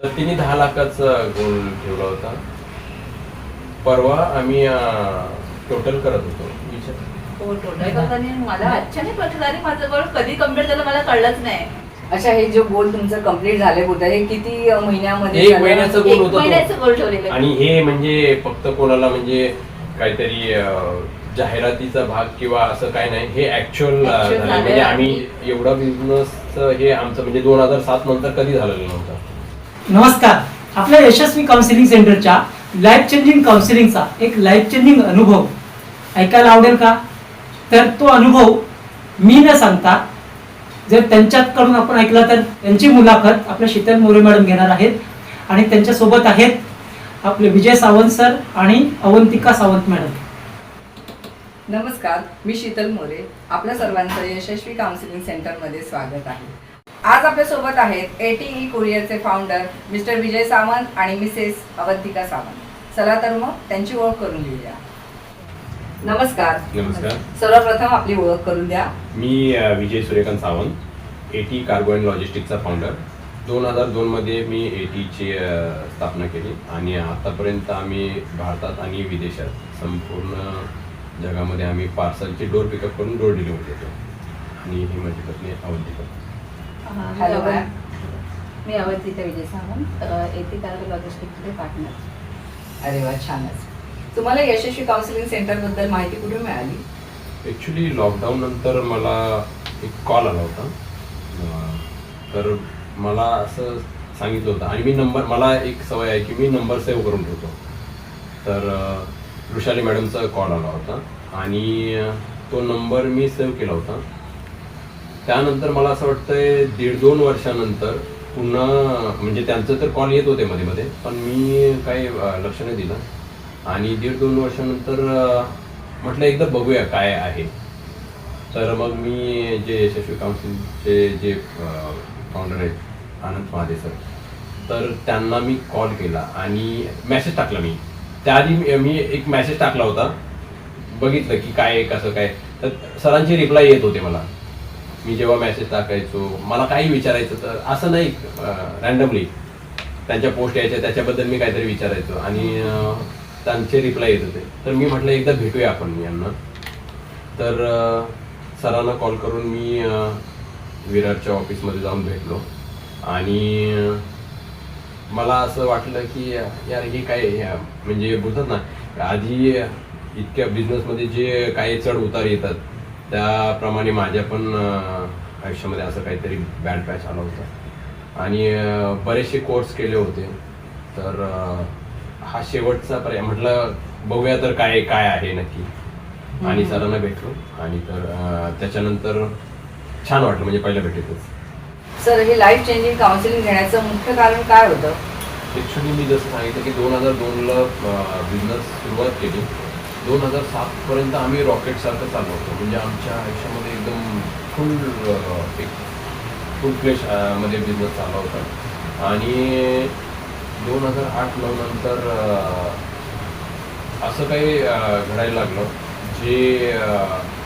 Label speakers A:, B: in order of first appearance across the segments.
A: तर तिने दहा लाखाचा गोल ठेवला होता. परवा आम्ही टोटल करत होतो. विचार.
B: हो टोटल करताना मला माझं गोल कधी कंप्लीट झालं मला कळलंच नाही.
C: अच्छा हे जो गोल तुमचं कंप्लीट झाले होतं हे किती महिन्यामध्ये
A: एक
C: झालं?
A: महिन्याचं गोल
B: एक
A: होता
B: महिन्याचं
A: तो
B: गोल ठेवलेलं.
A: आणि हे म्हणजे फक्त कोणाला म्हणजे काहीतरी जाहिरातीचा भाग किंवा असं काय नाही. हे ऍक्च्युअल म्हणजे आम्ही एवढा बिझनेस हे आमचं म्हणजे दोन हजार सात नंतर कधी झालेलं नव्हतं.
D: नमस्कार. आपल्या यशस्वी काउन्सिलिंग सेंटरच्या लाईफ चेंजिंग काउन्सिलिंगचा एक लाईफ चेंजिंग अनुभव. ऐकायला आवडेल का? तर तो अनुभव मी न सांगता जर त्यांच्याकडून आपण ऐकला तर त्यांची मुलाखत आपल्या शीतल मोरे मॅडम घेणार आहेत आणि त्यांच्यासोबत आहेत आपले विजय सावंत सर आणि अवंतिका सावंत मॅडम.
C: नमस्कार मी शीतल मोरे. आपल्या सर्वांचं यशस्वी काउन्सिलिंग सेंटरमध्ये स्वागत आहे. आज आपल्यासोबत आहेत ए टी ई कुरिअरचे फाउंडर मिस्टर विजय सावंत आणि मिसेस अवंतिका सावंत. चला तर मग त्यांची ओळख करून घेऊया. नमस्कार.
A: नमस्कार.
C: सर्वप्रथम आपली ओळख करून द्या.
A: मी अ, Vijay Suryakant Sawant A T cargo and लॉजिस्टिकचा founder दोन हजार दोनमध्ये मी ए टीची स्थापना केली आणि आतापर्यंत आम्ही भारतात आणि विदेशात संपूर्ण जगामध्ये आम्ही पार्सलचे डोर पिकअप करून डोर डिलिव्हरी देतो. आणि ही माझी पत्नी अवंतिका.
C: हॅलो
B: मी अवंतिका विजय सावंत येथे कार्गो लॉजिस्टिकचे पार्टनर
C: अरे वा छानच. तुम्हाला यशस्वी काउन्सिलिंग सेंटरबद्दल माहिती कुठून मिळाली?
A: ॲक्च्युली लॉकडाऊन नंतर मला एक कॉल आला होता. तर मला असं सांगितलं होतं. आणि मी नंबर मला एक सवय आहे की मी नंबर सेव्ह करून ठेवतो. तर वृषाली मॅडमचा कॉल आला होता. आणि तो नंबर मी सेव्ह केला होता. त्यानंतर मला असं वाटतंय दीड दोन वर्षानंतर पुन्हा म्हणजे त्यांचं तर कॉल येत होते मध्ये मध्ये पण मी काही लक्ष नाही दिलं. आणि दीड दोन वर्षानंतर म्हटलं एकदा बघूया काय आहे. तर मग मी जे यशस्वी काउन्सिलचे जे फाउंडर आहेत आनंद महादे सर तर त्यांना मी कॉल केला आणि मेसेज टाकला मी. त्याआधी मी- मी एक मेसेज टाकला होता. बघितलं की काय कसं काय. तर सरांचे रिप्लाय येत होते मला. मी जेव्हा मेसेज टाकायचो मला काही विचारायचं तर असं नाही रॅन्डमली त्यांच्या पोस्ट यायच्या त्याच्याबद्दल मी काहीतरी विचारायचो आणि त्यांचे रिप्लाय येत होते. तर मी म्हटलं एकदा भेटूया आपण यांना. तर सरांना कॉल करून मी विरारच्या ऑफिसमध्ये जाऊन भेटलो. आणि मला असं वाटलं की यार हे काय म्हणजे बोलतात ना आधी इतक्या बिझनेसमध्ये जे काही चढ उतार येतात त्याप्रमाणे माझ्या पण आयुष्यामध्ये असं काहीतरी बॅड पॅच आला होता. आणि बरेचसे कोर्स केले होते. तर हा शेवटचा पर्याय म्हटलं बघूया तर काय काय आहे नक्की. आणि. सरांना भेटलो. आणि तर त्याच्यानंतर छान वाटलं म्हणजे पहिल्या भेटीतच.
C: सर हे लाईफ चेंजिंग काउन्सिलिंग घेण्याचं मुख्य कारण काय होतं?
A: ॲक्च्युली मी जसं सांगितलं की दोन हजार दोनला बिझनेस सुरुवात केली. दोन हजार सातपर्यंत आम्ही रॉकेटसारखं चाललो होतो म्हणजे आमच्या आयुष्यामध्ये एकदम फुल एक फुल फ्लेशमध्ये बिझनेस चालला होता आणि दोन हजार आठ नऊ नंतर असं काही घडायला लागलं जे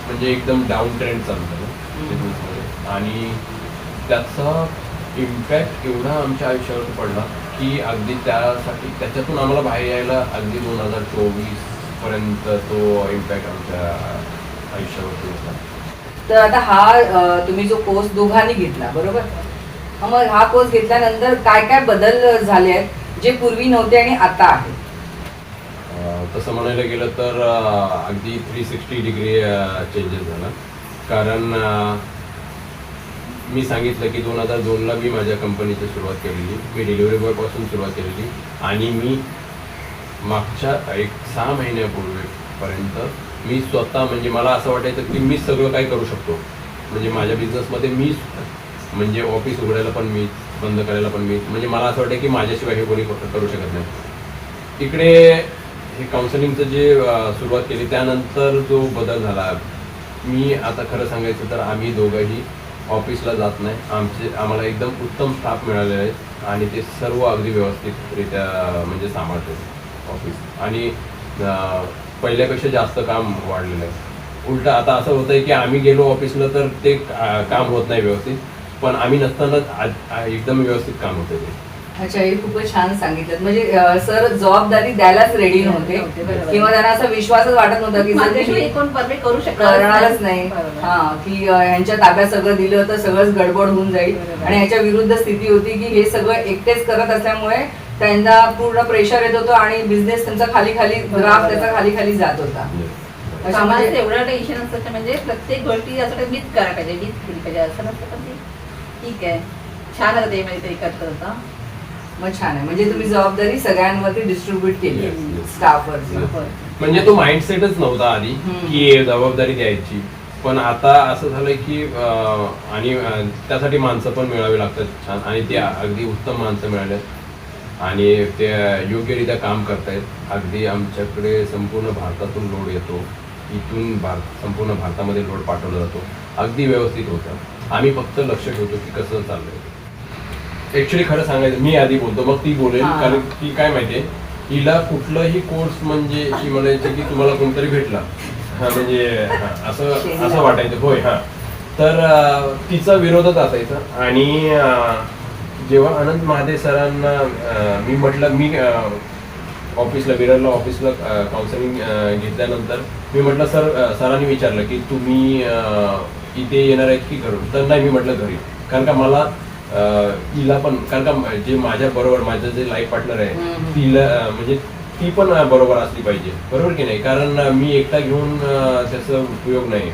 A: म्हणजे एकदम डाऊन ट्रेंड चालतं बिझनेसमध्ये आणि त्याचा इम्पॅक्ट एवढा आमच्या आयुष्यावर पडला की अगदी त्यासाठी त्याच्यातून आम्हाला बाहेर यायला अगदी दोन हजार चोवीस पर्यंत तो इम्पॅक्ट आमच्या आयुष्यावरती होता.
C: तर आता हा अ, तुम्ही जो कोर्स दोघांनी घेतला बरोबर? हा मग हा कोर्स घेतल्यानंतर काय काय बदल झाले आहेत जे पूर्वी नव्हते आणि आता आहे
A: अं, तसं म्हणायला गेलं तर अं, अगदी थ्री सिक्स्टी डिग्री चेंजेस झाला. कारण अं, मी सांगितलं की दोन हजार दोनला मी माझ्या कंपनीची सुरुवात केलेली. मी डिलिव्हरी बॉयपासून सुरुवात केलेली. आणि मी मागच्या एक सहा महिन्यापूर्वीपर्यंत मी स्वतः म्हणजे मला असं वाटायचं की मी सगळं काही करू शकतो. म्हणजे माझ्या बिझनेसमध्ये मी म्हणजे ऑफिस उघडायला पण मी बंद करायला पण मी म्हणजे मला असं वाटतं की माझ्याशिवाय हे कोणी करू शकत नाही. इकडे हे काउन्सिलिंगचं जे सुरुवात केली त्यानंतर जो बदल झाला मी आता खरं सांगायचं तर आम्ही दोघंही ऑफिसला जात नाही. आमचे आम्हाला एकदम उत्तम स्टाफ मिळाले आहेत आणि ते सर्व अगदी व्यवस्थितरित्या म्हणजे सांभाळते ऑफिस. आणि पहिल्यापेक्षा जास्त काम वाढलेलं आहे. उलट आता असं होतंय की आम्ही गेलो ऑफिसला तर ते काम होत नाही व्यवस्थित. पण आम्ही नसतानाच एकदम व्यवस्थित काम होतं ते.
C: अच्छा हे खूपच छान सांगितलं. म्हणजे सर जबाबदारी द्यायलाच रेडी नव्हते. किंवा त्यांना असा विश्वासच वाटत नव्हता की
B: करू शकणार
C: करणारच नाही. हा की यांच्या ताब्यात सगळं दिलं तर सगळंच गडबड होऊन जाईल. आणि याच्या विरुद्ध स्थिती होती की हे सगळं एकटेच करत असल्यामुळे त्यांना पूर्ण प्रेशर येत होतं आणि बिझनेस त्यांचा खाली खाली ग्राफ. त्याचा खाली खाली जात होता.
B: कामाचं
C: म्हणजे-
B: एवढं टेन्शन असतं की म्हणजे प्रत्येक गोष्टी असं काही मीच करायला पाहिजे मीच केली पाहिजे असं नसतं पण ते. ठीक आहे. छान होतं ते म्हणजे तरी करत होता.
C: मग छान आहे. म्हणजे तुम्ही जबाबदारी सगळ्यांवरती डिस्ट्रीब्युट केली. स्टाफवरती.
A: म्हणजे तो माइंडसेटच नव्हता आधी. की जबाबदारी द्यायची. पण आता असं झालंय की आणि त्यासाठी माणसं पण मिळावी लागतात छान. आणि ते अगदी उत्तम माणसं मिळाल्यात आणि ते योग्यरित्या काम करतायत. अगदी आमच्याकडे संपूर्ण भारतातून लोड येतो. इथून भारत संपूर्ण भारतामध्ये लोड पाठवला जातो. अगदी व्यवस्थित होतं. आम्ही फक्त लक्ष ठेवतो की कसं चाललंय. ऍक्च्युली खरं सांगायचं मी आधी बोलतो. मग ती बोलेल. कारण की काय माहितीये हिला कुठलंही कोर्स म्हणजे ही म्हणायची की तुम्हाला कोणतरी भेटला. हा म्हणजे असं असं वाटायचं. होय हा. तर तिचा विरोधच असायचा. आणि जेव्हा अनंत महादेव सरांना मी म्हटलं मी ऑफिसला विरारला ऑफिसला काउन्सिलिंग घेतल्यानंतर मी म्हटलं सर सरांनी विचारलं की तुम्ही इथे येणार आहेत की घरून? तर नाही मी म्हटलं घरी. कारण का मला हिला पण कारण का जे माझ्या बरोबर माझं जे लाईफ पार्टनर आहे. तिला म्हणजे ती पण बरोबर असली पाहिजे. बरोबर की नाही? कारण मी एकटा घेऊन त्याचा उपयोग नाही.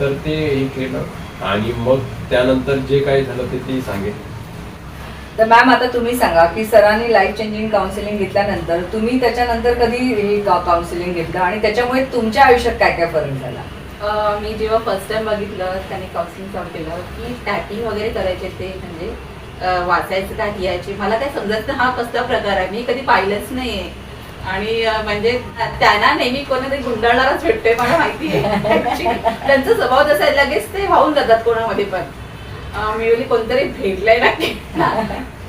A: तर ते हे केलं आणि मग त्यानंतर जे काही झालं ते ती सांगेल.
C: तर मॅम आता तुम्ही सांगा की सरांनी लाईफ चेंजिंग काउन्सिलिंग घेतल्यानंतर तुम्ही त्याच्यानंतर कधी हे काउन्सिलिंग घेतलं आणि त्याच्यामुळे तुमच्या आयुष्यात काय काय फरक झाला?
B: अं, मी जेव्हा फर्स्ट टाइम बघितलं त्याने काउन्सिलिंग चालू केलं की टॅटिंग वगैरे करायचे ते म्हणजे अं, वाचायचं काय लिहायचे. मला काय समजत नाही हा कसला प्रकार आहे? मी कधी पाहिलंच नाहीये. आणि अं, म्हणजे त्यांना नेहमी कोणीतरी गुंडाळणारच भेटतोय मला माहिती आहे. त्यांचा स्वभाव तसा आहे, लगेच ते वाहून जातात कोणामध्ये पण. अं, मी बोलली कोणतरी भेटलंय नक्की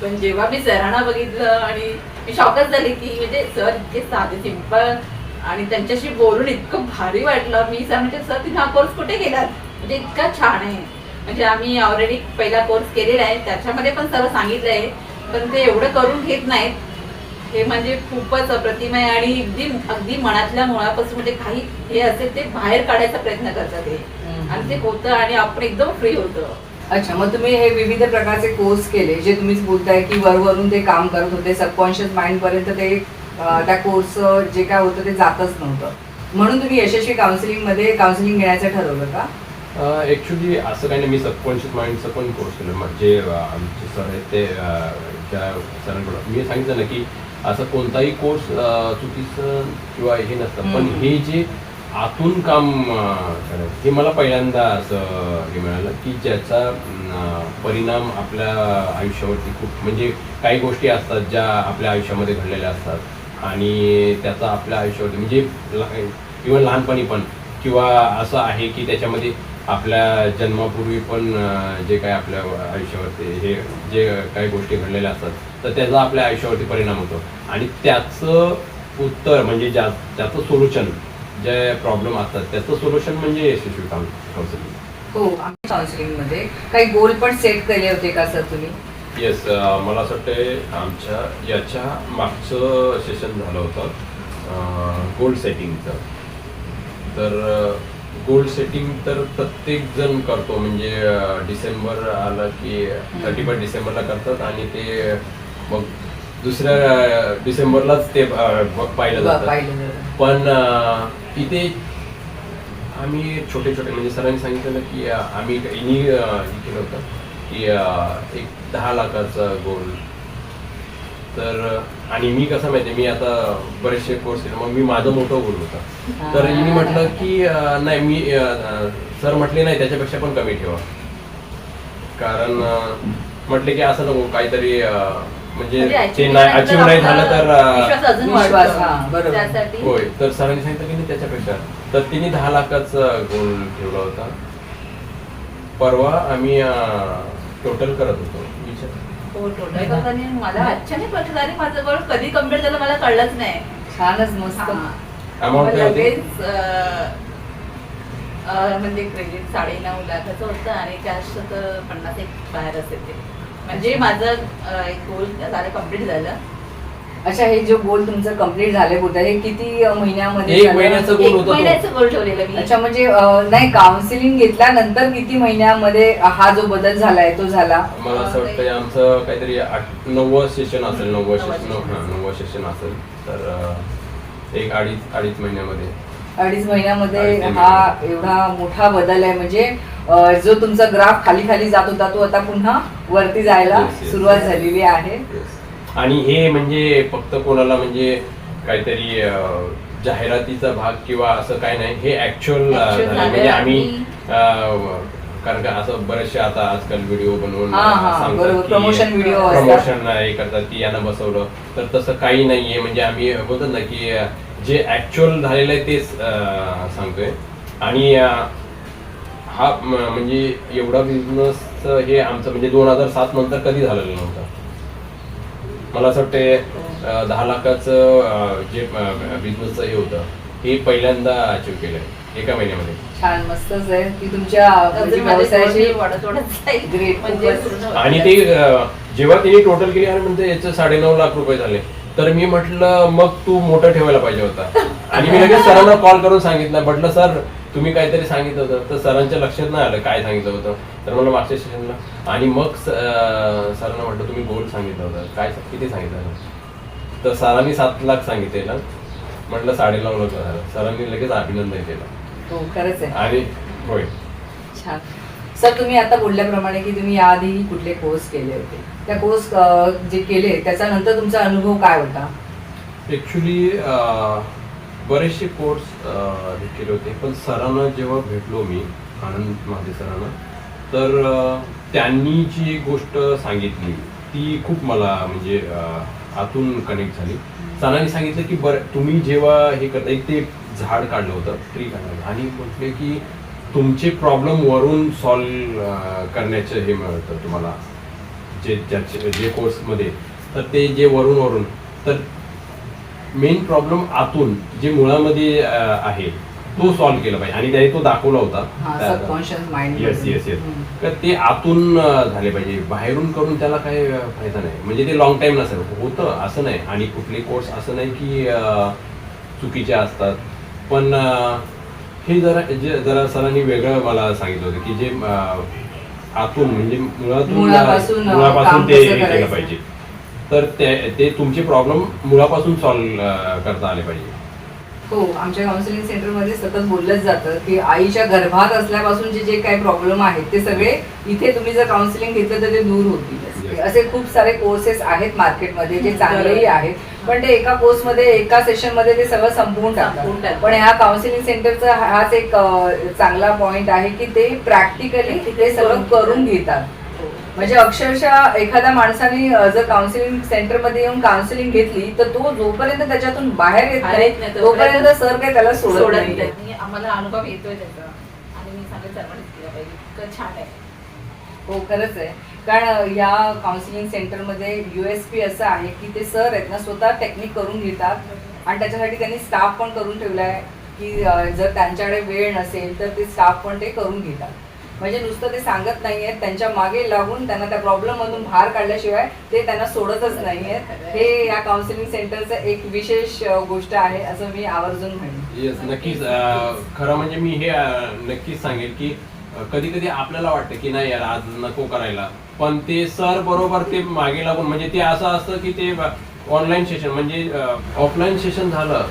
B: पण जेव्हा मी सरांना बघितलं आणि मी शॉकच झाली की म्हणजे सर इतके साधे सिंपल आणि त्यांच्याशी बोलून इतकं भारी वाटलं. मी सर म्हणजे सर तुम्ही हा कोर्स कुठे केलात? म्हणजे इतका छान आहे. म्हणजे आम्ही ऑलरेडी पहिला कोर्स केलेला आहे. त्याच्यामध्ये पण सर्व सांगितलं आहे पण ते एवढं करून घेत नाहीत. हे म्हणजे खूपच अप्रतिम आहे आणि अगदी अगदी मनातल्या मुळापासून म्हणजे काही हे असेल ते बाहेर काढायचा प्रयत्न करतात ते आणि ते होतं आणि आपण एकदम फ्री होतं.
C: अच्छा मग तुम्ही हे विविध प्रकारचे कोर्स केले जे तुम्हीच बोलताय की वरवरून ते काम करत होते सबकॉन्शियस माइंड पर्यंत ते अं, त्या कोर्स जे काय होतं ते जातच नव्हतं. म्हणून तुम्ही यशस्वी काउन्सिलिंगमध्ये काउन्सिलिंग घेण्याचं ठरवलं का?
A: ऍक्च्युली असं काही नाही मी सबकॉन्शियस माइंडचं पण कोर्स केलं. म्हणजे अं, आमचे सर आहेत ते अं, त्या सरांकडून मी सांगितलं ना की असं कोणताही कोर्स चुकीचं किंवा हे नसतं. पण
C: हम्म.
A: हे जे आतून काम करायचं हे मला पहिल्यांदा असं हे मिळालं की ज्याचा परिणाम आपल्या आयुष्यावरती खूप म्हणजे काही गोष्टी असतात ज्या आपल्या आयुष्यामध्ये घडलेल्या असतात आणि त्याचा आपल्या आयुष्यावरती म्हणजे इव्हन लहानपणी पण किंवा असं आहे की त्याच्यामध्ये आपल्या जन्मापूर्वी पण जे काय आपल्या आयुष्यावरती हे जे काही गोष्टी घडलेल्या असतात तर त्याचा आपल्या आयुष्यावरती परिणाम होतो. आणि त्याचं उत्तर म्हणजे ज्या त्याचं सोल्युशन जे प्रॉब्लेम असतात त्याचं सोल्युशन म्हणजे यशस्वी काउन्सिलिंग
C: हो आम्ही काही गोल पण सेट केले होते का सर तुम्ही?
A: येस मला असं वाटतं आमच्या याच्या मागचं सेशन झालं होतं गोल्ड सेटिंगचं तर गोल्ड सेटिंग तर प्रत्येक जण करतो म्हणजे डिसेंबर आला की थर्टी फर्स्ट डिसेंबरला करतात आणि ते मग दुसऱ्या डिसेंबरलाच ते पाहिलं जातं. पण इथे आम्ही छोटे छोटे म्हणजे सरांनी सांगितलं की आम्ही इनी केलं होतं की एक दहा लाखाचा गोल. तर आणि मी कसं माहिती मी आता बरेचसे कोर्स केले. मग मी माझं मोठं गोल होता. तर हिने म्हटलं की नाही मी सर म्हटले नाही त्याच्यापेक्षा पण कमी ठेवा. कारण म्हटले की असं नको काहीतरी म्हणजे
B: म्हणजे
A: ते नाही
B: केल्यानंतर
A: अचीव नाही झालं तर
B: विश्वास अजून.
C: हा, बरोबर.
B: त्यासाठी
A: होय. तर सरांनी सांगितलं की नाही त्याच्यापेक्षा. तर तिने दहा लाखाचा गोल ठेवला होता. परवा आम्ही टोटल करत होतो. विचार.
B: हो टोटल करताना मला अचानक लक्षात आली माझं गोळ कधी कंप्लीट झालं मला कळलंच नाही.
C: छानच मस्त.
A: अमाऊंट
B: मग
A: काय होती?
B: लगेच अं, अं, म्हणजे क्रेडिट साडेनऊ लाखाचं होतं आणि कॅश तर पन्नास एक बाहेर असेल ते म्हणजे माझं गोल झालं कंप्लीट झालं.
C: अच्छा हे जो गोल तुमचं कंप्लीट झाले होतं हे किती महिन्यामध्ये
A: एक
C: झालं?
A: महिन्याचं गोल
B: एक
A: होता तो.
B: महिन्याचं गोल ठेवलेलं मी.
C: अच्छा म्हणजे अ, नाही काउन्सिलिंग घेतल्यानंतर किती महिन्यामध्ये हा जो बदल झालाय तो झाला?
A: मला असं वाटतं आमचं काहीतरी आठ नव्वद सेशन असेल नव्वद सेशन. हां नव्वद सेशन असेल. तर अं, एक अडीच अडीच महिन्यामध्ये.
C: अडीच महिन्यामध्ये हा एवढा मोठा बदल आहे. म्हणजे अ, जो तुमचा ग्राफ खाली खाली जात होता तो आता पुन्हा वरती जायला
A: Yes, yes,
C: सुरुवात
A: yes.
C: झालेली आहे
A: Yes. आणि हे म्हणजे फक्त कोणाला म्हणजे काहीतरी अं, जाहिरातीचा भाग किंवा असं काय नाही हे ऍक्च्युअल
B: Actual
A: झालं
B: झालंय
A: म्हणजे आम्ही अं, कारण का असं बरेचसे आता आजकाल व्हिडिओ बनवून
C: हा, हा, बरोबर. Promotion video असतात.
A: प्रमोशन हे करतात की यांना बसवलं तर तसं काही नाहीये म्हणजे आम्ही बोलतो ना की अं, जे ऍक्च्युअल झालेलं आहे तेच अं, सांगतोय आणि अं, हा म- म्हणजे एवढा बिझनेस हे आमचं म्हणजे दोन हजार सात नंतर कधी झालेलं नव्हतं. मला असं वाटते दहा लाखाचं जे बिझनेसचं हे होतं हे पहिल्यांदा अचीव केलंय एका महिन्यामध्ये.
C: छान मस्तच आहे की तुमच्या म्हणजे
A: आणि ते जेव्हा तिने टोटल केली आणि म्हणते याचं साडेनऊ लाख रुपये झाले. तर मी म्हटलं मग तू मोठं ठेवायला पाहिजे होता. आणि मी लगेच सरांना कॉल करून सांगितलं. म्हटलं सर तुम्ही काहीतरी सांगितलं होतं. तर सरांच्या लक्षात नाही आलं काय सांगितलं होतं. तर मला मागच्या सेशनला आणि मग सरांना म्हटलं तुम्ही गोल सांगितलं होतं. काय किती सांगितलं? तर सरांनी सात लाख सांगितलेलं. म्हटलं साडेनऊ लाख झालं. सरांनी लगेच अभिनंदन केलं.
C: हो खरंच आहे.
A: आणि होय.
C: छान. सर तुम्ही आता बोलल्याप्रमाणे की तुम्ही याआधी कुठले कोर्स केले होते? त्या कोर्स जे केले त्याचा नंतर तुमचा अनुभव काय होता?
A: ॲक्च्युली बरेचसे कोर्स हे केले होते. पण सरांना जेव्हा भेटलो मी आनंद माझे सरांना तर त्यांनी जी गोष्ट सांगितली ती खूप मला म्हणजे आतून कनेक्ट झाली. सरांनी सांगितलं की बरं तुम्ही जेव्हा हे करता एक ते झाड काढलं होतं ट्री काढलं. आणि म्हटले की तुमचे प्रॉब्लेम वरून सॉल्व करण्याचं हे मिळतं तुम्हाला. जे ज्याचे जे कोर्समध्ये. तर ते जे वरून वरून. तर मेन प्रॉब्लेम आतून जे मुळामध्ये आहे तो सॉल्व्ह केला पाहिजे. आणि त्याने तो दाखवला
C: हा
A: होता येस येस येस तर ते आतून झाले पाहिजे. बाहेरून करून त्याला काही फायदा नाही. म्हणजे ते लॉंग टाइम नसेल. होतं असं नाही. आणि कुठले कोर्स असं नाही की चुकीचे असतात. पण हे जरा जे जरा सरांनी वेगळं मला सांगितलं होतं की जे आतून म्हणजे मुळातून
C: मुळापासून, अं,
A: मुळापासून
C: काम
A: ते
C: कसं
A: हे केलं
C: करायचं.
A: पाहिजे तर ते ते तुमचे प्रॉब्लेम मुळापासून सॉल्व्ह करता आले पाहिजे
C: हो आमच्या काउन्सिलिंग सेंटरमध्ये सतत बोललंच जातं की आईच्या गर्भात असल्यापासून जे जे काही प्रॉब्लेम आहेत ते सगळे इथे तुम्ही जर काउन्सिलिंग घेतलं तर ते दूर होतील. असे खूप सारे कोर्सेस आहेत मार्केटमध्ये जे चांगलेही आहेत. पण ते एका कोर्समध्ये एका सेशनमध्ये ते सगळं संपवून टाकतात. पण ह्या काउन्सिलिंग सेंटरचा हाच एक चांगला पॉइंट आहे की ते प्रॅक्टिकली ते सगळं करून घेतात.
B: हो.
C: म्हणजे अक्षरशः एखाद्या माणसाने जर काउन्सिलिंग सेंटरमध्ये येऊन काउन्सिलिंग घेतली तर तो जोपर्यंत त्याच्यातून बाहेर येत नाही तोपर्यंत सर काही त्याला सोडत नाही.
B: आम्हाला अनुभव येतोय त्याचा. आणि मी सांगेल सर्वांनीच केला पाहिजे. इतकं छान आहे.
C: हो खरंच आहे. कारण या काउन्सिलिंग सेंटरमध्ये युएसपी असं आहे की ते सर आहेत ना स्वतः टेक्निक करून घेतात. आणि त्याच्यासाठी त्यांनी स्टाफ पण करून ठेवला आहे की जर त्यांच्याकडे वेळ नसेल तर ते स्टाफ पण ते करून घेतात. म्हणजे नुसतं ते सांगत नाहीयेत त्यांच्या मागे लागून त्यांना त्या प्रॉब्लेम मधून बाहेर काढल्याशिवाय ते त्यांना सोडतच नाहीयेत. हे या काउन्सिलिंग सेंटरचं एक विशेष गोष्ट आहे असं मी आवर्जून म्हणेन.
A: नक्कीच. खरं म्हणजे मी हे नक्कीच सांगेल की कधी कधी आपल्याला वाटतं की नाही यार आज नको करायला. पण ते सर बरोबर ते मागे लागून म्हणजे ते असं असतं की ते ऑनलाईन सेशन म्हणजे ऑफलाईन सेशन झालं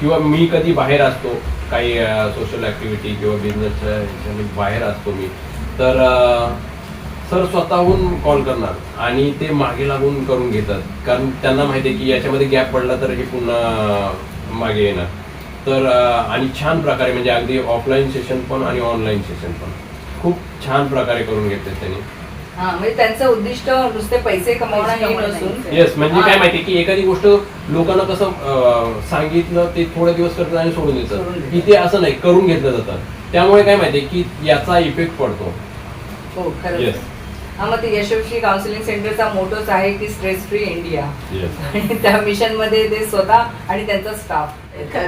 A: किंवा मी कधी बाहेर असतो काही सोशल ऍक्टिव्हिटी किंवा बिझनेसच्या बाहेर असतो मी तर सर स्वतःहून कॉल करणार आणि ते मागे लागून करून घेतात. कारण त्यांना माहिती आहे की याच्यामध्ये गॅप पडला तर हे पुन्हा मागे येणार. तर आणि छान प्रकारे म्हणजे अगदी ऑफलाईन सेशन पण आणि ऑनलाईन सेशन पण खूप छान प्रकारे करून घेतले त्यांनी
C: हा म्हणजे त्यांचं उद्दिष्ट नुसते पैसे कमावणं हे नसून.
A: येस म्हणजे काय. माहिती की एखादी गोष्ट लोकांना कसं सांगितलं ते थोडे दिवस करतात आणि सोडून
C: सोडून
A: देतात
C: देतात.
A: इथे असं नाही करून घेतलं जातं त्यामुळे काय माहिती की याचा इफेक्ट पडतो
C: हो. आहे. हा मग ते यशस्वी काउन्सिलिंग सेंटरचा मोटोच आहे की स्ट्रेस फ्री इंडिया
A: येस
C: आणि त्या मिशनमध्ये ते स्वतः आणि त्यांचा स्टाफ.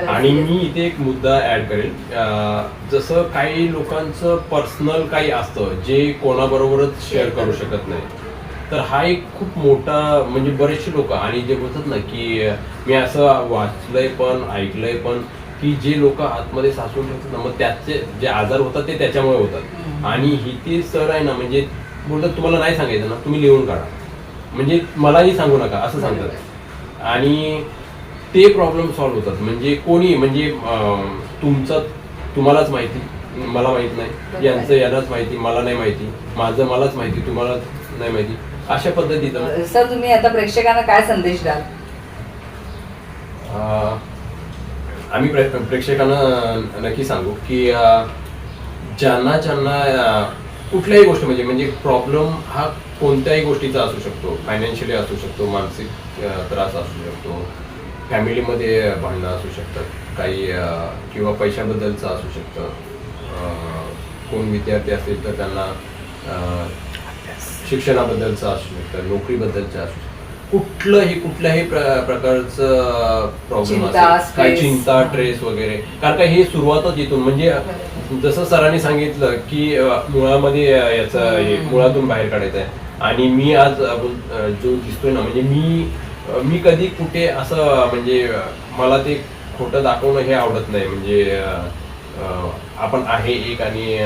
A: आणि मी इथे एक मुद्दा ऍड करेल अं, जसं काही लोकांचं पर्सनल काही असतं जे कोणाबरोबरच शेअर करू शकत नाही. तर हा एक खूप मोठा म्हणजे बरेचसे लोक आणि जे बोलतात ना की मी असं वाचलंय पण ऐकलंय पण की जे लोक आतमध्ये साचून ठेवतात ना मग त्याचे जे आजार होतात ते त्याच्यामुळे होतात. आणि ही ती सर आहे ना म्हणजे बोलतात तुम्हाला नाही सांगायचं ना तुम्ही लिहून काढा. म्हणजे मलाही सांगू नका असं सांगतात. आणि ते प्रॉब्लेम सॉल्व्ह होतात. म्हणजे कोणी म्हणजे तुमचं तुम्हालाच माहिती मला माहीत नाही. यांचं यांनाच माहिती मला नाही माहिती माझं मलाच माहिती तुम्हाला नाही माहिती अशा पद्धतीचं.
C: सर तुम्ही आता प्रेक्षकांना काय संदेश द्याल?
A: आम्ही प्रे- प्रेक्षकांना नक्की सांगू की ज्यांना ज्यांना कुठल्याही गोष्ट म्हणजे म्हणजे प्रॉब्लेम हा कोणत्याही गोष्टीचा असू शकतो. फायनान्शियली असू शकतो मानसिक त्रास असू शकतो फॅमिलीमध्ये भांडणं असू शकतात काही किंवा पैशाबद्दलचं असू शकतं. कोण विद्यार्थी असतील तर त्यांना शिक्षणाबद्दलचं असू शकतं नोकरीबद्दलचं असू शकतं. कुठलंही कुठल्याही प्र- प्रकारचं प्रॉब्लेम असेल काही. चिंता ट्रेस वगैरे. कारण का हे सुरुवातच इथून म्हणजे जसं सरांनी सांगितलं की मुळामध्ये याचं हे. मुळातून बाहेर काढायचं आहे आणि मी आज जो दिसतोय ना म्हणजे मी मी कधी कुठे असं म्हणजे मला ते खोटं दाखवणं हे आवडत नाही. म्हणजे आपण आहे एक आणि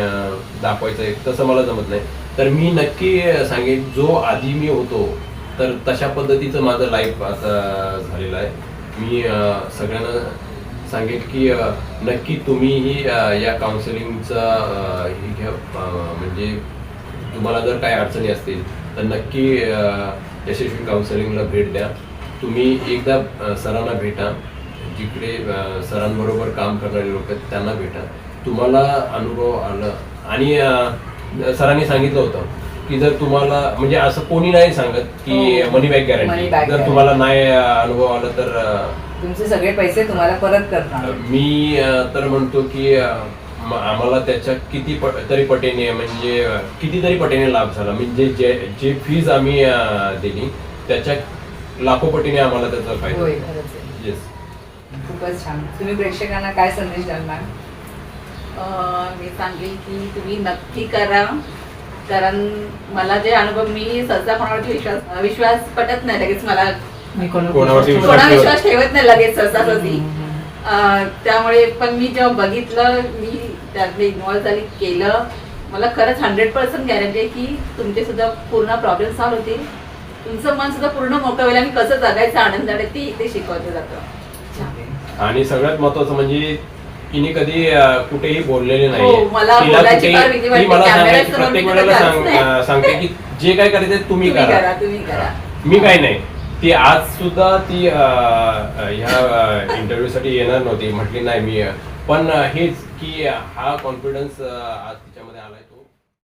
A: दाखवायचं एक तसं मला जमत नाही. तर मी नक्की सांगेन जो आधी मी होतो तर तशा पद्धतीचं माझं लाईफ आता झालेलं आहे. मी सगळ्यांना सांगेल की नक्की तुम्हीही या काउन्सिलिंगचा हे घ्या म्हणजे तुम्हाला जर काही अडचणी असतील तर नक्की यशस्वी काउन्सिलिंगला भेट द्या. तुम्ही एकदा सरांना भेटा. जिकडे सरांबरोबर काम करणारे लोक आहेत त्यांना भेटा. तुम्हाला अनुभव आला. आणि सरांनी सांगितलं होतं की जर तुम्हाला म्हणजे असं कोणी नाही सांगत की
C: हो.
A: मनी बॅक
C: Money
A: गॅरंटी जर
C: guarantee.
A: तुम्हाला नाही अनुभव आला तर अ,
C: तुमचे सगळे पैसे तुम्हाला परत करणार.
A: मी अ, तर म्हणतो की अ, म- आम्हाला त्याच्या किती प- तरी पटीने म्हणजे अ, कितीतरी पटीने लाभ झाला. म्हणजे जे जे फीज आम्ही अ, दिली त्याच्या लाखो पटीने आम्हाला त्याचा फायदा
C: होय खरंच आहे.
A: येस
C: खूपच छान. तुम्ही प्रेक्षकांना काय संदेश द्याल मॅम
B: अं, मी सांगेल की तुम्ही नक्की करा. कारण मला जे अनुभव मी सहसा कोणावरती विश्वास विश्वास पटत नाही लगेच मला.
D: मी कोणा-
A: कोणावरती
D: विश्वास
B: कोणा
D: ठेवत
B: विश्वास ठेवत नाही लगेच सहसासहसी अं, त्यामुळे पण मी जेव्हा बघितलं मी त्यातले इन्व्हॉल्व झाली केलं. मला खरंच हंड्रेड पर्सेंट गॅरंटी आहे की तुमचे सुद्धा पूर्ण प्रॉब्लेम सॉल्व्ह होतील. तुमचं मन सुद्धा पूर्ण मोकळं होईल आणि कसं जगायचं आनंदाने ते इथे शिकवलं जातं.
A: आणि सगळ्यात महत्वाचं म्हणजे तिने कधी कुठेही बोललेले नाही
B: हो, मला बोलायची फार भीती वाटते.
A: मला सांगायची
B: कॅमेऱ्यासमोर
A: प्रत्येक
B: मी
A: वेळेला सांग-
B: नाही.
A: अ, सांगते की जे काय करायचं तुम्ही
B: तुम्ही
A: करा.
B: करा तुम्ही करा.
A: मी काय नाही. ती आज सुद्धा ती अ, अ, ह्या इंटरव्ह्यू साठी येणार नव्हती. म्हटली नाही मी अ, पण अ, हेच की हा कॉन्फिडन्स आज